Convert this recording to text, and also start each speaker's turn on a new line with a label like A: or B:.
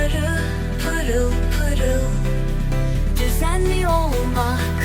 A: Odaları pırıl pırıl. Düzenli olmak